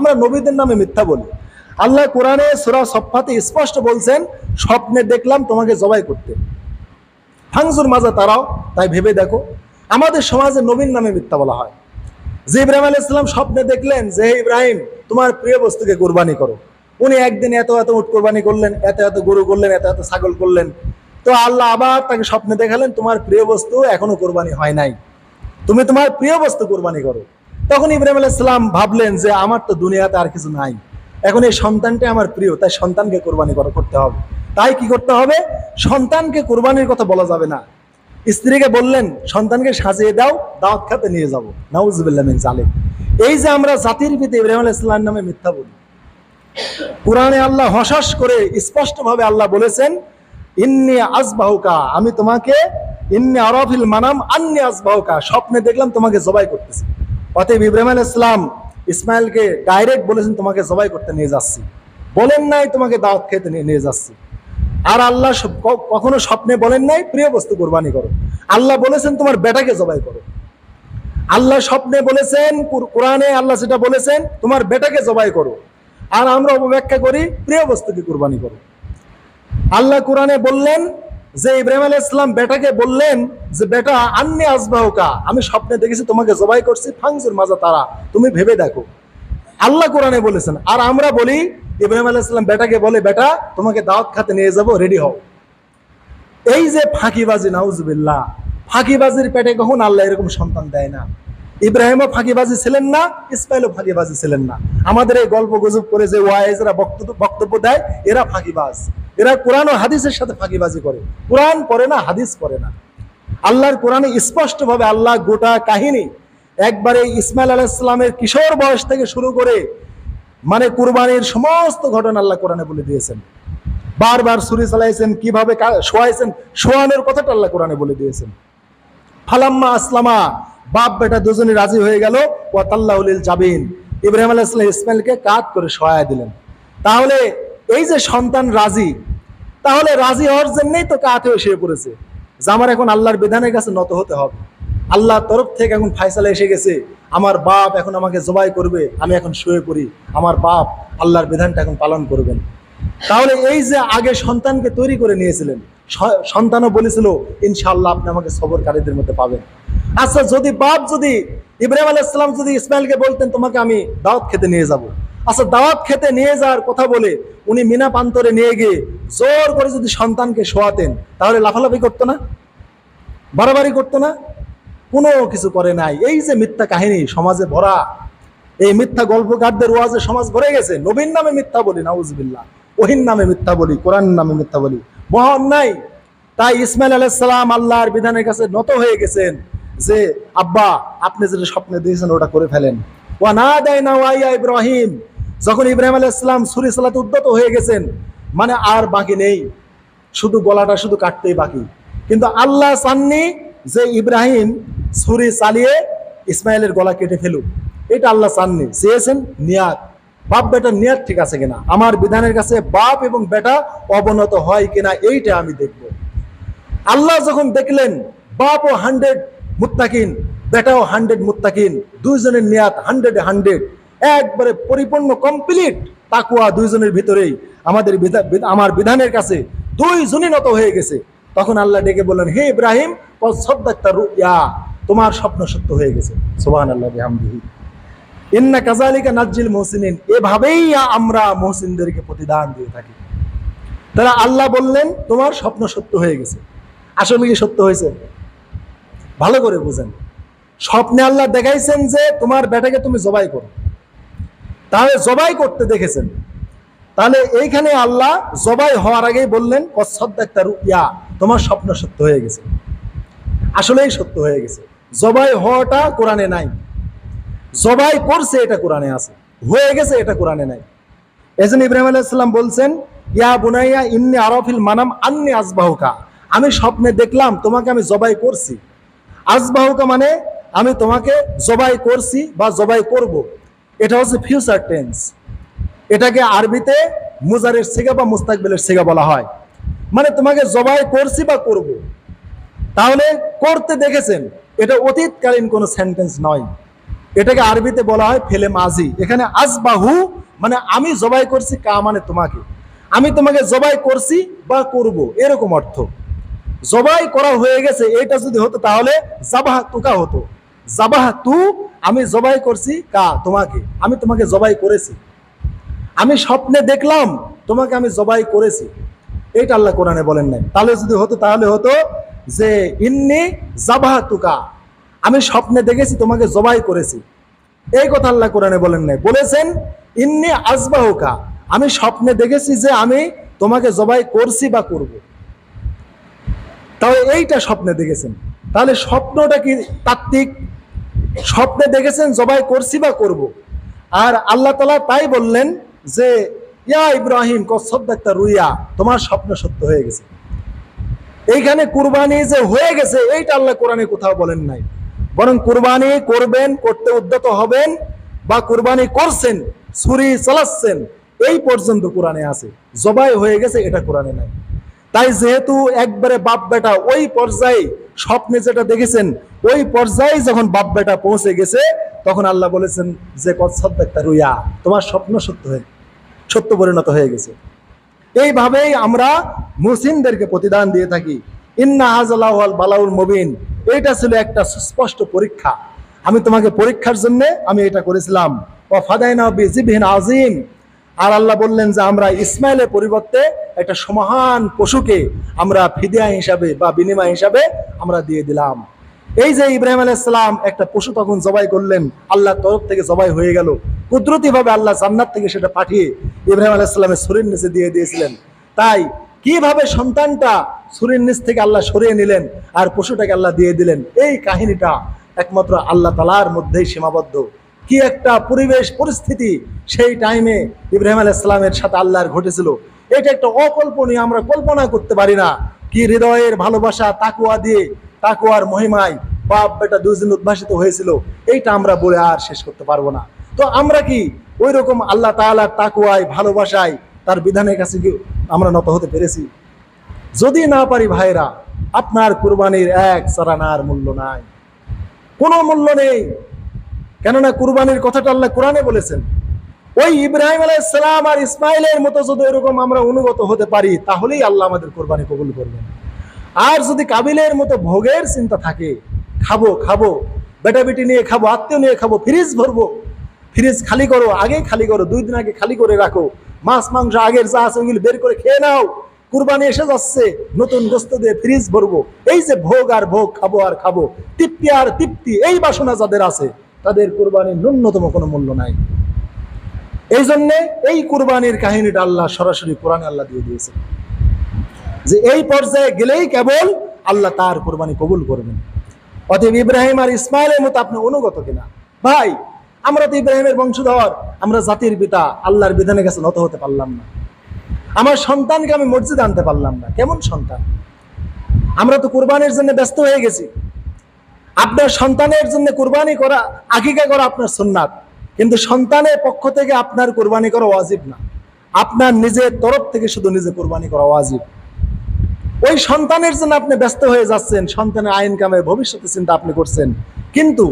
আমরা নবীদের নামে মিথ্যা বলি। আল্লাহ কোরআনে সুরা সফাতে স্পষ্ট বলছেন, স্বপ্নে দেখলাম তোমাকে জবাই করতে। ফাংসুর মাজা তারাও, তাই ভেবে দেখো, আমাদের সমাজে নবীন নামে মিথ্যা বলা হয়। যে ইব্রাহিম আলাইহিস সালাম স্বপ্নে দেখলেন যে ইব্রাহিম, তোমার প্রিয় বস্তুকে কোরবানি করো। উনি একদিন এত এত উট কোরবানি করলেন, এত এত গরু করলেন, এত এত ছাগল করলেন। তো আল্লাহ আবার তাকে স্বপ্নে দেখালেন, তোমার প্রিয় বস্তু এখনও কোরবানি হয় নাই। তুমি তোমার প্রিয় বস্তু কোরবানি করো। তখন ইব্রাহিম আলাইসালাম ভাবলেন যে আমার তো দুনিয়াতে আর কিছু নাই। এখন এই সন্তানটা আমার প্রিয়, তাই সন্তানকে কোরবানি করতে হবে। তাই কি করতে হবে? সন্তানকে কোরবানির কথা বলা যাবে না। স্ত্রীকে বললেন, সন্তানকে সাজিয়ে দাও, দাওয়াত খাতে নিয়ে যাব। নাউজুবিল্লাহ মিন এই যে আমরা জাতির পিতা ইব্রাহিম আলাইসাল্লাম নামে মিথ্যা বলি। কোরআনে আল্লাহ হসাস করে স্পষ্টভাবে আল্লাহ বলেছেন, ইন্নি আজবাহুকা আমি তোমাকে, ইন্নি আরফিল মানাম আন্নি আজবাহুকা স্বপ্নে দেখলাম তোমাকে জবাই করতেছি। অতএব ইব্রাহিম আলাইহিস সালাম ইসমাইলকে ডাইরেক্ট বলেছেন, তোমাকে জবাই করতে নিয়ে যাচ্ছি। বলেন নাই, তোমাকে দাওয়াত খেতে নিয়ে যাচ্ছি। আর আল্লাহ কখনো স্বপ্নে বলেন নাই, প্রিয় বস্তু, কোরবানি করো। আল্লাহ বলেছেন, তোমার বেটাকে জবাই করো। আল্লাহ স্বপ্নে বলেছেন, কুর- কোরআনে আল্লাহ সেটা বলেছেন, তোমার বেটাকে জবাই করো। আর আমরা অপব্যাখ্যা করি, প্রিয় বস্তুকে কোরবানি করো। আল্লাহ কোরআনে বললেন যে ইব্রাহিম আলাইহিস ইসলাম বেটাকে বললেন যে, বেটা, আন্নি আসবাহুকা, আমি স্বপ্নে দেখেছি তোমাকে জবাই করছি ফাংসুর মাজা তারা, তুমি ভেবে দেখো। আল্লাহ কোরআনে বলেছেন, আর আমরা বলি, ইব্রাহিম আলাইহিস ইসলাম বেটাকে বলে, বেটা, তোমাকে দাওয়াত খাতে নিয়ে যাব, রেডি হও। এই যে ফাঁকিবাজি, নাউজুবিল্লাহ, ফাঁকিবাজির পেটে কখন আল্লাহ এরকম সন্তান দেয় না? ইব্রাহিমও ফাঁকিবাজি ছিলেন না, ইসমাইলও ফাঁকিবাজি ছিলেন না। আমাদের এই গল্প গুজব করে যে ওয়াইজরা বক্তব্য দেয়, এরা ফাঁকিবাজ। এরা কোরআন ও হাদিসের সাথে ফাঁকিবাজি করে। কোরআন পড়ে না, হাদিস পড়ে না। আল্লাহর কোরআনে স্পষ্টভাবে আল্লাহ গোটা কাহিনী একবারে ইসমাইল আলাইসালামের কিশোর বয়স থেকে শুরু করে মানে কুরবানির সমস্ত ঘটনা আল্লাহ কোরআনে বলে দিয়েছেন। বারবার সুরি চালাইছেন, কীভাবে শোয়াইছেন, শোয়ানোর কথাটা আল্লাহ কোরআনে বলে দিয়েছেন। ফালাম্মা আসলামা, বাপ বেটা দুজনে রাজি হয়ে গেল ও তাল্লাহুলিল জাবিন। ইব্রাহিম আলাইসাল্লাম ইসমাইলকে কাত করে সহায় দিলেন। তাহলে এই যে সন্তান রাজি, তাহলে রাজি হওয়ার জন্যই তো কাত হয়ে শুয়ে পড়েছে। যে আমার এখন আল্লাহর বিধানের কাছে নত হতে হবে। আল্লাহর তরফ থেকে এখন ফাইসালা এসে গেছে। আমার বাপ এখন আমাকে জবাই করবে, আমি এখন শুয়ে পড়ি। আমার বাপ আল্লাহর বিধানটা এখন পালন করবেন। তাহলে এই যে আগে সন্তানকে তৈরি করে নিয়েছিলেন সন্তানও বলেছিল, ইনশাআল্লাহ আপনি আমাকে সবরকারীদের মধ্যে পাবেন। আচ্ছা যদি বাপ যদি ইব্রাহিম আলাইসালাম যদি ইসমাইলকে বলতেন, তোমাকে আমি দাওয়াত খেতে নিয়ে যাব। আচ্ছা দাওয়াত খেতে নিয়ে যাওয়ার কথা বলে উনি মিনা প্রান্তরে নিয়ে গিয়ে জোর করে যদি সন্তানকে শোয়াতেন, তাহলে লাফালাফি করতো না? বাড়াবাড়ি করতো না? কোনো কিছু করে নাই। এই যে মিথ্যা কাহিনী, সমাজে ভরা, এই মিথ্যা গল্পকারদের ওয়াজে সমাজ ভরে গেছে। নবীন নামে মিথ্যা বলি, নাউজবিল্লাহ। ওহিন নামে মিথ্যা বলি কোরআন নামে মিথ্যা বলি। মহান নাই। তাই ইসমাইল আলাইসালাম আল্লাহর বিধানের কাছে নত হয়ে গেছেন যে, আব্বা, আপনি যেটা স্বপ্নে দিয়েছেন, ওটা করে ফেলেন। ওয়া না দেয় না ওয়াইয়া ইব্রাহিম। যখন ইব্রাহিম আলাইসালাম সুরি সালাতে উদ্যত হয়ে গেছেন মানে আর বাকি নেই। শুধু গলাটা শুধু কাটতেই বাকি। কিন্তু আল্লাহ চাননি যে ইব্রাহিম ছুরি চালিয়ে ইসমাইলের গলা কেটে ফেলুক। এটা আল্লাহ চাননি। চেয়েছেন নিয়াত। বাপ বেটার নিয়াত ঠিক আছে কিনা? আমার বিধানের কাছে বাপ এবং বেটা অবনত হয় কিনা, এইটা আমি দেখব। আল্লাহ যখন দেখলেন বাপ ও হান্ড্রেড মুত্তাকিন, বেটাও হান্ড্রেড মুত্তাকিন, দুইজনের নিয়াত হান্ড্রেড হান্ড্রেড। একবারে পরিপূর্ণ কমপ্লিট তাকুয়া দুইজনের ভিতরেই। আমাদের আমার বিধানের কাছে দুইজনই নত হয়ে গেছে। তখন আল্লাহ ডেকে বললেন, হে ইব্রাহিম তোমার স্বপ্ন সত্য হয়ে গেছে। সোহান আল্লাহ ইন্না কাজালিকা মোহসিনিন, এভাবেই আমরা মোহসিনদেরকে প্রতিদান দিয়ে থাকি। তারা আল্লাহ বললেন, তোমার স্বপ্ন সত্য হয়ে গেছে। আসলে কি সত্য হয়েছে? ভালো করে বুঝেন। স্বপ্নে আল্লাহ দেখাইছেন যে, তোমার বেটাকে তুমি জবাই করো। তাহলে জবাই করতে দেখেছেন। তাহলে এইখানে আল্লাহ জবাই হওয়ার আগেই বললেন কসদ্দাক্তা রুইয়া তোমার স্বপ্ন সত্য হয়ে গেছে। আসলেই সত্য হয়ে গেছে। জবাই হওয়াটা কোরআনে নাই। জবাই করছে এটা কোরআনে আছে। হয়ে গেছে এটা কোরআনে নাই। এজন্য ইব্রাহিম আলাইসাল্লাম বলছেন, ইয়া বুনাইয়া ইন্নি আরফিল মানাম আন্নি আজবাহুকা আমি স্বপ্নে দেখলাম, তোমাকে আমি জবাই করছি। আজবাহুকা মানে আমি তোমাকে জবাই করছি বা জবাই করব। এটা হচ্ছে ফিউচার টেন্স এটাকে আরবিতে মুজারের সেগা বা মুস্তাকবেলের সেগা বলা হয়। মানে তোমাকে জবাই করছি বা করব। তাহলে করতে দেখেছেন, এটা অতীতকালীন কোনো সেন্টেন্স নয়। এটাকে আরবিতে বলা হয় ফেলে মাঝি এখানে আসবাহু মানে আমি জবাই করছি কা মানে তোমাকে। আমি তোমাকে জবাই করছি বা করব, এরকম অর্থ। জবাই করা হয়ে গেছে এটা যদি হতো তাহলে জাবাহ তুকা হতো। জাবাহ তু আমি জবাই করছি কা, তোমাকে। আমি তোমাকে জবাই করেছি। আমি স্বপ্নে দেখলাম, তোমাকে আমি জবাই করেছি। এইটা আল্লাহ কোরআনে বলেন নাই। তাহলে যদি হতো, তাহলে হতো যে, ইন্নি জাবাহ তুকা আমি স্বপ্নে দেখেছি, তোমাকে জবাই করেছি। এই কথা আল্লাহ কোরআনে বলেন নাই। বলেছেন, ইন্নি আজবাহুকা আমি স্বপ্নে দেখেছি যে, আমি তোমাকে জবাই করছি বা করব। তাহলে এইটা স্বপ্নে দেখেছেন। তাহলে স্বপ্নটা কি তাত্ত্বিক? স্বপ্নে দেখেছেন, জবাই করছি বা করব। আর আল্লাহ তালা তাই বললেন যে, ইয়া ইব্রাহিম কসদ্দাক্তা রুইয়া, তোমার স্বপ্ন সত্য হয়ে গেছে। এইখানে কুরবানি যে হয়ে গেছে, এইটা আল্লাহ কোরআনে কোথাও বলেন নাই। বরং কুরবানি করবেন, করতে উদ্যত হবেন, বা কুরবানি করছেন, ছুরি চালাচ্ছেন, এই পর্যন্ত কোরআনে আছে। জবাই হয়ে গেছে, এটা কোরআনে নাই। তাই যেহেতু একবারে বাপ বেটা ওই পর্যায়ে স্বপ্নে যেটা দেখেছেন, ওই পর্যায়ে যখন বাপ বেটা পৌঁছে গেছে, তখন আল্লাহ বলেছেন যে কৎসদ্দাক্তা রুইয়া, তোমার স্বপ্ন সত্য হয়ে, সত্য পরিণত হয়ে গেছে। এইভাবেই আমরা মুসলিমদেরকে প্রতিদান দিয়ে থাকি। ইন্না হাজাল বালাউল মবিন এটা ছিল একটা সুস্পষ্ট পরীক্ষা। আমি তোমাকে পরীক্ষার জন্য আমি এটা করেছিলাম। ও ফাদাইনা বিজিবিহীন আজিম আর আল্লাহ বললেন যে আমরা ইসমাইলের পরিবর্তে একটা সমাহান পশুকে আমরা ফিদিয়া হিসাবে বা বিনিময় হিসাবে আমরা দিয়ে দিলাম। এই যে ইব্রাহিম আলাইসালাম একটা পশু তখন জবাই করলেন, আল্লাহর তরফ থেকে জবাই হয়ে গেল। কুদরতি ভাবে আল্লাহ জান্নাত থেকে সেটা পাঠিয়ে ইব্রাহিম আলাইসালামের শরীর নিচে দিয়ে দিয়েছিলেন। তাই কীভাবে সন্তানটা শরীর নিচ থেকে আল্লাহ সরিয়ে নিলেন আর পশুটাকে আল্লাহ দিয়ে দিলেন, এই কাহিনীটা একমাত্র আল্লাহ তালার মধ্যেই সীমাবদ্ধ। কি একটা পরিবেশ, পরিস্থিতি সেই টাইমে ইব্রাহিম আলাইসালামের সাথে আল্লাহর ঘটেছিল। এটা একটা অকল্পনীয়, আমরা কল্পনা করতে পারি না কি হৃদয়ের ভালোবাসা তাকুয়া দিয়ে তাকুয়ার মহিমায় বাপ বেটা দুজন উদ্ভাসিত হয়েছিল। এইটা আমরা বলে আর শেষ করতে পারব না। তো আমরা কি ওই রকম আল্লাহ তাআলার তাকুয়ায় ভালোবাসায়, তার বিধানের কাছে কি আমরা নত হতে পেরেছি? যদি না পারি ভাইরা আপনার কুরবানির এক সারানার মূল্য নাই। কোনো মূল্য নেই। কেননা কুরবানির কথাটা আল্লাহ কোরআনে বলেছেন, ওই ইব্রাহিম আলাইসালাম আর ইসমাইলের মতো যদি এরকম আমরা অনুগত হতে পারি, তাহলেই আল্লাহ আমাদের কোরবানি কবুল করবেন। আর যদি কাবিলের মতো ভোগের চিন্তা থাকে, খাব খাব বেটা বেটি নিয়ে খাব, আত্মীয় নিয়ে খাব, ফ্রিজ ভরবো, ফ্রিজ খালি করো আগে খালি করো, দুই দিন আগে খালি করে রাখো, মাছ, মাংস, আগের যা আছে ওইগুলো বের করে খেয়ে নাও, কুরবানি এসে যাচ্ছে, নতুন গোস্ত দিয়ে ফ্রিজ ভরবো, এই যে ভোগ আর ভোগ, খাব আর খাব, তৃপ্তি আর তৃপ্তি, এই বাসনা যাদের আছে তাদের কুরবানির ন্যূনতম কোনো মূল্য নাই। এই জন্যে এই কুরবানির কাহিনীটা আল্লাহ সরাসরি কোরআনে আল্লাহ দিয়ে দিয়েছে যে এই পর্যায়ে গেলেই কেবল আল্লাহ তার কোরবানি কবুল করবেন। অতএব ইব্রাহিম আর ইসমাইলের মতো আপনি অনুগত কিনা? ভাই, আমরা তো ইব্রাহিমের বংশধর, আমরা জাতির পিতা, আল্লাহর বিধানের কাছে নত হতে পারলাম না। আমার সন্তানকে আমি মসজিদে আনতে পারলাম না। কেমন সন্তান? আমরা তো কোরবানির জন্য ব্যস্ত হয়ে গেছি। আপনার সন্তানের জন্য কোরবানি করা, আকিকা করা আপনার সুন্নাত। কিন্তু সন্তানের পক্ষ থেকে আপনার কোরবানি করা ওয়াজিব না। আপনার নিজের তরফ থেকে শুধু নিজে কোরবানি করা ওয়াজিব। ওই সন্তানের জন্য আপনি ব্যস্ত হয়ে যাচ্ছেন, সন্তানের আইন কামের ভবিষ্যতে চিন্তা আপনি করছেন। কিন্তু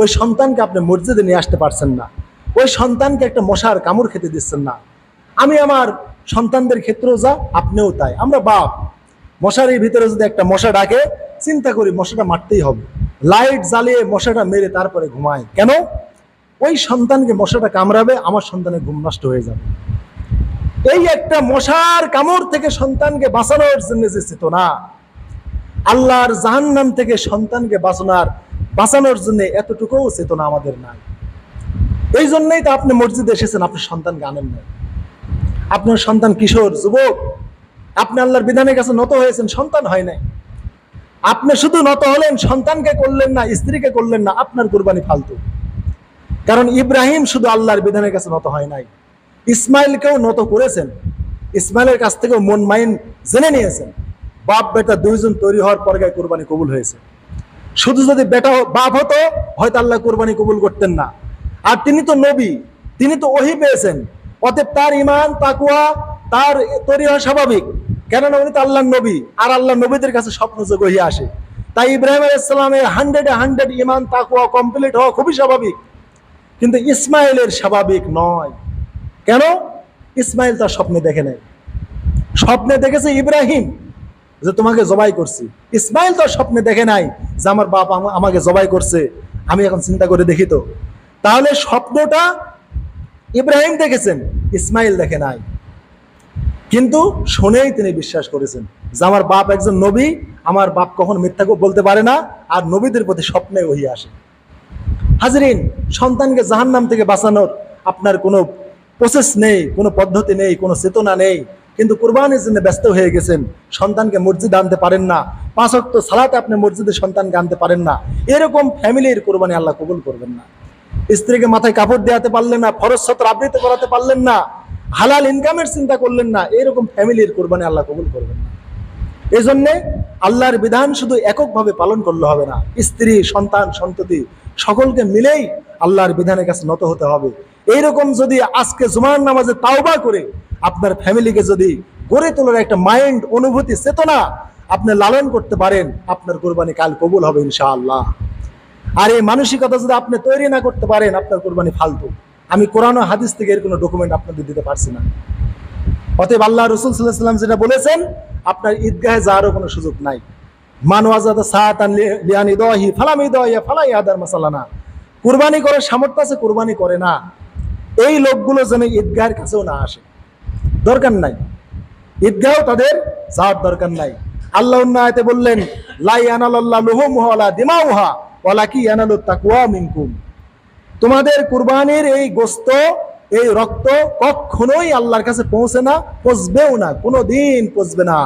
ওই সন্তানকে আপনি মসজিদে নিয়ে আসতে পারছেন না। ওই সন্তানকে একটা মশার কামড় খেতে দিচ্ছেন না। আমি আমার সন্তানদের ক্ষেত্রেও যা, আপনিও তাই। আমরা বাপ, মশারির ভিতরে যদি একটা মশা ডাকে, চিন্তা করি মশাটা মারতেই হবে। লাইট জ্বালিয়ে মশাটা মেরে তারপরে ঘুমায়। কেন? ওই সন্তানকে মশাটা কামড়াবে, আমার সন্তানের ঘুম নষ্ট হয়ে যাবে। এই একটা মশার কামড় থেকে সন্তানকে বাঁচানোর জন্য যে চেতনা, আল্লাহর জাহান্নাম থেকে সন্তানকে বাঁচানোর বাঁচানোর জন্য এতটুকুও চেতনা আমাদের নাই। এই জন্যই তো আপনি মসজিদে এসেছেন আপনার সন্তানকে আনেন নাই। আপনার সন্তান কিশোর, যুবক, আপনি আল্লাহর বিধানের কাছে নত হয়েছেন, সন্তান হয় নাই। আপনি শুধু নত হলেন, সন্তানকে করলেন না, স্ত্রীকে করলেন না, আপনার কোরবানি ফালতু। কারণ ইব্রাহিম শুধু আল্লাহর বিধানের কাছে নত হয় নাই। ইসমাইলকেও নত করেছেন। ইসমাইলের কাছ থেকেও মন মাইন্ড জেনে নিয়েছেন। বাপ বেটা দুইজন তৈরি হওয়ার পর গায়ে কোরবানি কবুল হয়েছে। শুধু যদি বেটা বাপ হতো, হয়তো আল্লাহ কোরবানি কবুল করতেন না। আর তিনি তো নবী, তিনি তো ওহি পেয়েছেন। অতএব তার ইমান তাকুয়া তার তৈরি হওয়া স্বাভাবিক। কেননা উনি তো আল্লাহ নবী, আর আল্লাহ নবীদের কাছে স্বপ্ন যোগ হয়ে আসে। তাই ইব্রাহিম আলাইসালামের হান্ড্রেডে হান্ড্রেড ইমান তাকুয়া কমপ্লিট হওয়া খুবই স্বাভাবিক। কিন্তু ইসমাইলের স্বাভাবিক নয়। কেন? ইসমাইল তার স্বপ্নে দেখে নেয় স্বপ্নে দেখেছে ইব্রাহিম যে তোমাকে জবাই করছি। ইসমাইল তার স্বপ্নে দেখে নাই যে আমার বাপ আমাকে জবাই করছে। আমি এখন চিন্তা করে দেখি তো। তাহলে স্বপ্নটা ইব্রাহিম দেখেছেন, ইসমাইল দেখে নাই। কিন্তু শুনেই তিনি বিশ্বাস করেছেন যে আমার বাপ একজন নবী, আমার বাপ কখন মিথ্যা বলতে পারে না, আর নবীদের প্রতি স্বপ্নে ওই আসে। হাজরিন, সন্তানকে জাহান্নাম থেকে বাঁচানোর আপনার কোনো প্রসেস নেই, কোনো পদ্ধতি নেই, কোনো চেতনা নেই। কিন্তু কোরবানির জন্য ব্যস্ত হয়ে গেছেন, সন্তানকে মসজিদে আনতে পারেন না। পাঁচ অক্ট সালাতে আপনি মসজিদে সন্তানকে আনতে পারেন না। এরকম ফ্যামিলির কোরবানি আল্লাহ কবুল করবেন না। স্ত্রীকে মাথায় কাপড় দেওয়াতে পারলেন না, ফরজ সত্র আবৃত্তি করাতে পারলেন না। হালাল ইনকামের চিন্তা করলেন না এরকম ফ্যামিলির কোরবানি আল্লাহ কবুল করবেন না। এই জন্যে আল্লাহর বিধান শুধু এককভাবে পালন করলে হবে না, স্ত্রী, সন্তান, সন্ততি সকলকে মিলেই আল্লাহর বিধানের কাছে নত হতে হবে। এইরকম যদি আজকে জুমার নামাজে তাওবা করে আপনার ফ্যামিলিকে যদি গড়ে তোলার একটা মাইন্ড, অনুভূতি, চেতনা আপনি লালন করতে পারেন, আপনার কোরবানি কাল কবুল হবে ইনশাআল্লাহ। আর এই মানসিকতা যদি আপনি তৈরি না করতে পারেন, আপনার কোরবানি ফালতু। আমি কোরআন হাদিস থেকে এর কোনো ডকুমেন্ট আপনাদের দিতে পারছি না। অতএব আল্লাহ রসুল সাল্লাহ সাল্লাম যেটা বলেছেন, আপনার ঈদগাহে যাওয়ারও কোনো সুযোগ নাই। মানওয়াজাত সাহাতান লিয়ানি দহি ফালামি দহিয়া ফালাই আদার মাসালানা। কুরবানি করার সামর্থ্য আছে, কুরবানি করে না। এই লোকগুলো যেন ঈদগাহের কাছেও না আসে। দরকার নাই। ঈদগাহ তাদের যাওয়ার দরকার নাই। আল্লাহ বললেন লাই আনাল্লাহ লুহুমুহা দিমাউহা ওয়ালা কি আনালু তাকওয়া মিনকুম। তোমাদের কুরবানির এই গোস্ত, এই রক্ত কখনোই আল্লাহর কাছে পৌঁছে না, পচবেও না কোনো দিন পচবে না।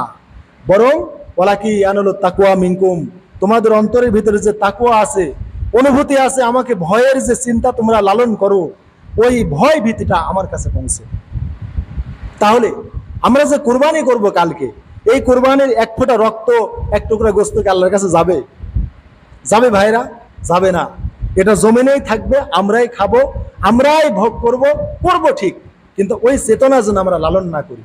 বরং ওলা কি আনল তাকুয়া মিনকুম, তোমাদের অন্তরের ভিতরে যে তাকুয়া আছে, অনুভূতি আছে, আমাকে ভয়ের যে চিন্তা তোমরা লালন করো, ওই ভয় ভীতিটা আমার কাছে পৌঁছে। তাহলে, আমরা যে কোরবানি করব কালকে, এই কোরবানির এক ফোঁটা রক্ত, এক টুকরা গোস্ত কি আল্লাহর কাছে যাবে? যাবে ভাইরা? যাবে না। এটা জমিনেই থাকবে, আমরাই খাব, আমরাই ভোগ করব করব ঠিক। কিন্তু ওই চেতনা যেন আমরা লালন না করি।